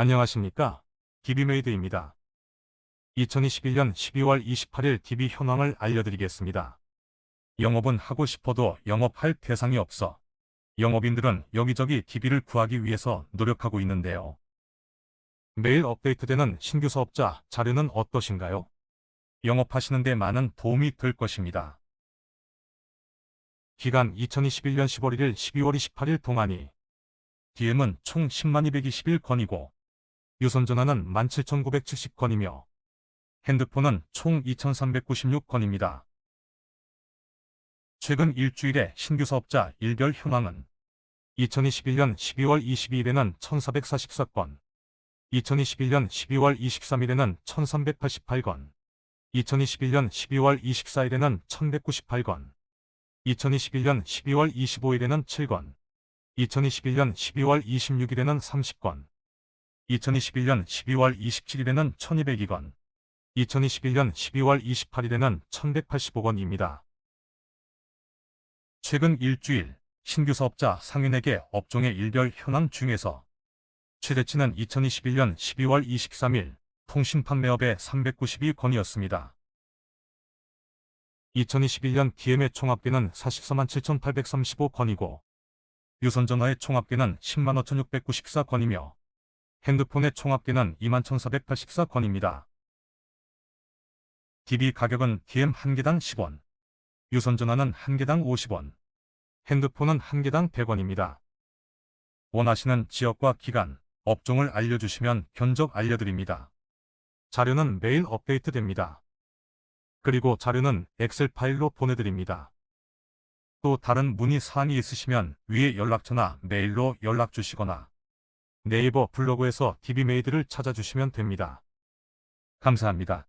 안녕하십니까? DB메이드입니다. 2021년 12월 28일 DB 현황을 알려드리겠습니다. 영업은 하고 싶어도 영업할 대상이 없어 영업인들은 여기저기 DB를 구하기 위해서 노력하고 있는데요. 매일 업데이트되는 신규 사업자 자료는 어떠신가요? 영업하시는 데 많은 도움이 될 것입니다. 기간 2021년 15일 12월 28일 동안이 DM은 총 10만 221건이고 유선전화는 17,970건이며 핸드폰은 총 2,396건입니다. 최근 일주일의 신규 사업자 일별 현황은 2021년 12월 22일에는 1,444건, 2021년 12월 23일에는 1,388건, 2021년 12월 24일에는 1,198건, 2021년 12월 25일에는 7건, 2021년 12월 26일에는 30건, 2021년 12월 27일에는 1202건, 2021년 12월 28일에는 1185건입니다. 최근 일주일 신규 사업자 상인에게 업종의 일별 현황 중에서 최대치는 2021년 12월 23일 통신 판매업의 392건이었습니다. 2021년 DM의 총합계는 44만 7,835건이고 유선전화의 총합계는 10만 5,694건이며 핸드폰의 총 합계는 2만 1,484건입니다. DB 가격은 DM 1개당 10원, 유선전화는 1개당 50원, 핸드폰은 1개당 100원입니다. 원하시는 지역과 기간, 업종을 알려주시면 견적 알려드립니다. 자료는 매일 업데이트됩니다. 그리고 자료는 엑셀 파일로 보내드립니다. 또 다른 문의 사항이 있으시면 위에 연락처나 메일로 연락 주시거나 네이버 블로그에서 DB메이드를 찾아주시면 됩니다. 감사합니다.